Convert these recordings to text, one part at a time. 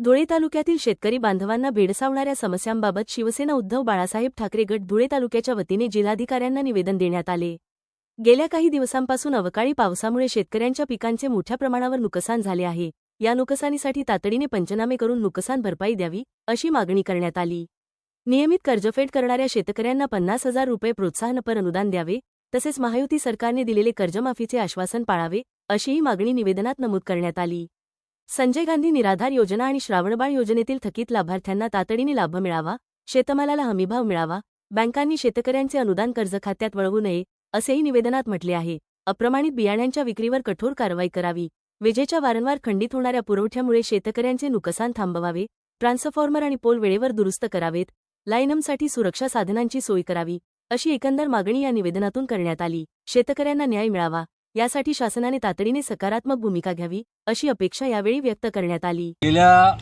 धुळे तालुक्यातील शेतकरी बांधवांना भेडसावणाऱ्या समस्यांबाबत शिवसेना उद्धव बाळासाहेब ठाकरे गट धुळे तालुक्याच्या वतीने जिल्हाधिकाऱ्यांना निवेदन देण्यात आले. गेल्या काही दिवसांपासून अवकाळी पावसामुळे शेतकऱ्यांच्या पिकांचे मोठ्या प्रमाणावर नुकसान झाले आहे. या नुकसानीसाठी तातडीने पंचनामे करून नुकसान भरपाई द्यावी अशी मागणी करण्यात आली. नियमित कर्जफेड करणाऱ्या शेतकऱ्यांना पन्नास हजार रुपये प्रोत्साहनपर अनुदान द्यावे तसेच महायुती सरकारने दिलेले कर्जमाफीचे आश्वासन पाळावे अशीही मागणी निवेदनात नमूद करण्यात आली. संजय गांधी निराधार योजना आणि श्रावणबाळ योजनेतील थकीत लाभार्थ्यांना तातडीने लाभ मिळावा शेतमालाला हमीभाव मिळावा बँकांनी शेतकऱ्यांचे अनुदान कर्ज खात्यात वळवू नये असेही निवेदनात म्हटले आहे. अप्रमाणित बियाण्यांच्या विक्रीवर कठोर कारवाई करावी. विजेच्या वारंवार खंडित होणाऱ्या पुरवठ्यामुळे शेतकऱ्यांचे नुकसान थांबवावे ट्रान्सफॉर्मर आणि पोल वेळेवर दुरुस्त करावेत लाईनमसाठी सुरक्षा साधनांची सोय करावी अशी एकंदर मागणी या निवेदनातून करण्यात आली. शेतकऱ्यांना न्याय मिळावा. यासाठी शासनाने तातडीने सकारात्मक भूमिका घ्यावी अशी अपेक्षा यावेळी व्यक्त करण्यात आली. गेल्या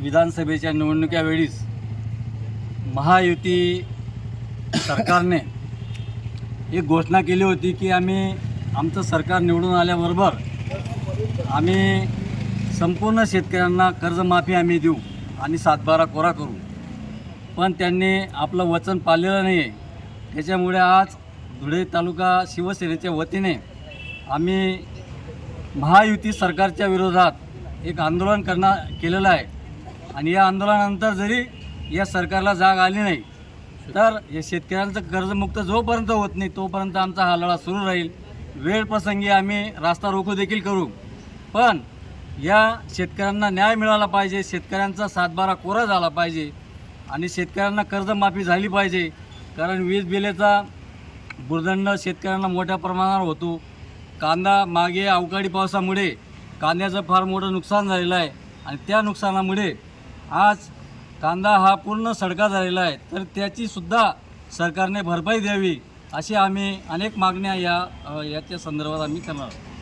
विधानसभेच्या निवडणुकीवेळीस महायुती सरकारने एक घोषणा केली होती की आम्ही आमचं सरकार निवडून आल्याबरोबर आम्ही संपूर्ण शेतकऱ्यांना कर्जमाफी आम्ही देऊ आणि सातबारा कोरा करू. पण त्यांनी आपलं वचन पाळलेलं नाही आहे त्याच्यामुळे आज धुळे तालुका शिवसेनेच्या वतीने आम्ही महायुती सरकारच्या विरोधात एक आंदोलन करणार केलेलं आहे. आणि या आंदोलनानंतर जरी या सरकारला जाग आली नाही तर या शेतकऱ्यांचं कर्जमुक्त जोपर्यंत होत नाही तोपर्यंत आमचा हा लढा सुरू राहील. वेळ प्रसंगी आम्ही रास्ता रोको देखील करू. पण या शेतकऱ्यांना न्याय मिळाला पाहिजे शेतकऱ्यांचा सातबारा कोरा झाला पाहिजे आणि शेतकऱ्यांना कर्जमाफी झाली पाहिजे. कारण वीज बिलेचा बुरदंड शेतकऱ्यांना मोठ्या प्रमाणावर होतो. कांदा मागे अवकाळी पावसामुळे कांद्याचं फार मोठं नुकसान झालेलं आहे. आणि त्या नुकसानामुळे आज कांदा हा पूर्ण सडका झालेला आहे. तर त्याचीसुद्धा सरकारने भरपाई द्यावी अशी आम्ही अनेक मागण्या या याच्या संदर्भात आम्ही करणार आहोत.